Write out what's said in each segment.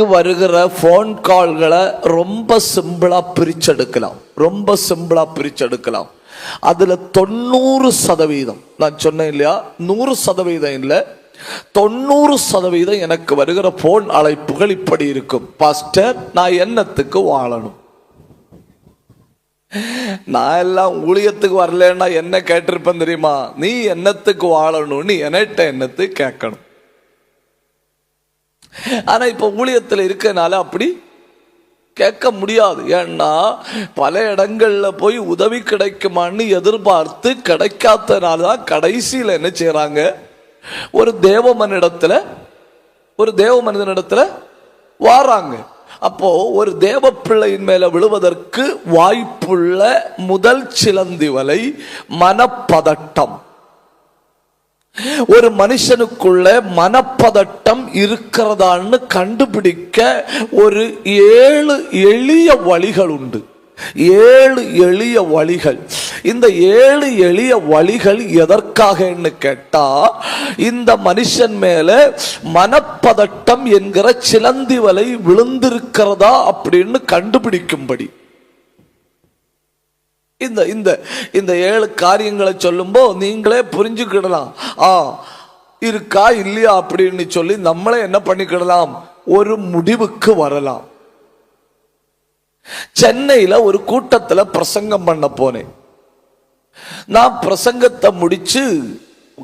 நமக்கு வருகிற ஃபோன் கால்களை ரொம்ப சிம்பிளாக பிரிச்செடுக்கலாம். ரொம்ப சிம்பிளாக பிரிச்செடுக்கலாம். அதில் தொண்ணூறு சதவீதம் நான் சொன்னேன் இல்லையா? நூறு சதவீதம் இல்லை. தொண்ணூறு சதவீதம் எனக்கு வருகிற போன் அழைப்புகள் இப்படி இருக்கும். பாஸ்டர் நான் என்னத்துக்கு வாழணும்? நான் எல்லாம் ஊழியத்துக்கு வரலன்னா என்ன கேட்டிருப்பேன் தெரியுமா? நீ என்னத்துக்கு வாழணும்னு என்கிட்ட என்னத்துக்கு கேட்கணும். ஆனால் இப்போ ஊழியத்தில் இருக்கனால அப்படி கேட்க முடியாது. ஏன்னா பல இடங்களில் போய் உதவி கிடைக்குமான்னு எதிர்பார்த்து கிடைக்காதனால தான் கடைசியில் என்ன செய்கிறாங்க ஒரு தேவ மனிடத்தில் ஒரு தேவ மனிதனிடத்தில் வாராங்க. அப்போ ஒரு தேவ பிள்ளையின் மேல விழுவதற்கு வாய்ப்புள்ள முதல் சிலந்தி வலை மனப்பதட்டம். ஒரு மனுஷனுக்குள்ள மனப்பதட்டம் இருக்கிறதான்னு கண்டுபிடிக்க ஒரு ஏழு எளிய வழிகள் உண்டு. ஏழு எளிய வழிகள். இந்த ஏழு எளிய வழிகள் எதற்காகன்னு கேட்டா இந்த மனுஷன் மேல மனப்பதட்டம் என்கிற சிலந்தி வலை விழுந்திருக்கிறதா அப்படின்னு கண்டுபிடிக்கும்படி. இந்த இந்த இந்த ஏழு காரியங்களை சொல்லும்போது நீங்களே புரிஞ்சுக்கிடலாம். ஆ இருக்கா இல்லையா அப்படின்னு சொல்லி நம்மளே என்ன பண்ணிக்கிடலாம்? ஒரு முடிவுக்கு வரலாம். சென்னையில ஒரு கூட்டத்துல பிரசங்கம் பண்ண போனேன். நான் பிரசங்கத்தை முடிச்சு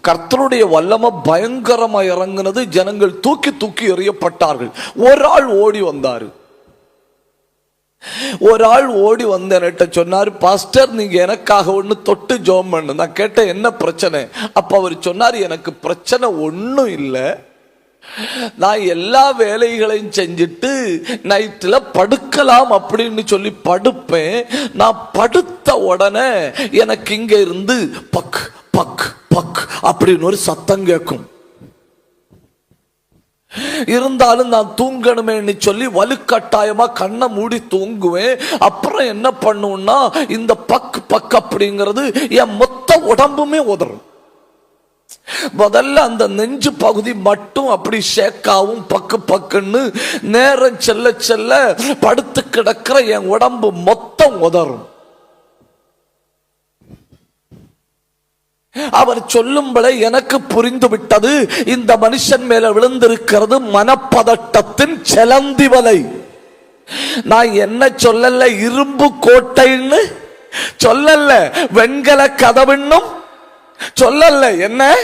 கர்த்தருடைய வல்லமை பயங்கரமா இறங்குனது ஜனங்கள் தூக்கி தூக்கி எறியப்பட்டார்கள். ஒரு ஆள் ஓடி வந்தாரு. ஒரு ஆள் ஓடி வந்து என்கிட்ட சொன்னார் பாஸ்டர் நீங்க எனக்காக ஒண்ணு தொட்டு ஜோம் பண்ணு. நான் கேட்டேன் என்ன பிரச்சனை? அப்போ அவர் சொன்னார் எனக்கு பிரச்சனை ஒன்றும் இல்லை. நான் எல்லா வேலைகளையும் செஞ்சுட்டு நைட்டில் படுக்கலாம் அப்படின்னு சொல்லி படுப்பேன். நான் படுத்த உடனே எனக்கு இங்க இருந்து பக் பக் பக் அப்படின்னு ஒரு சத்தம் கேட்கும். இருந்தாலும் நான் தூங்கணுமேன்னு சொல்லி வலுக்கட்டாயமா கண்ணை மூடி தூங்குவேன். அப்புறம் என்ன பண்ணுவேன்னா இந்த பக் பக் அப்படிங்கிறது என் மொத்த உடம்புமே உதறும். முதல்ல அந்த நெஞ்சு பகுதி மட்டும் அப்படி ஷேக்காவும் பக்கு பக்குன்னு நேரம் செல்ல செல்ல படுத்து கிடக்கிற என் உடம்பு மொத்தம் உதறும். அவர் சொல்லும்படி எனக்கு புரிந்து விட்டது இந்த மனுஷன் மேல விழுந்திருக்கிறது மனப்பதட்டத்தின் செலந்தி வலை. நான் என்ன சொல்லல? இரும்பு கோட்டைன்னு? சொல்லல. வெண்கல கதவுன்னும்? சொல்லல. என்ன?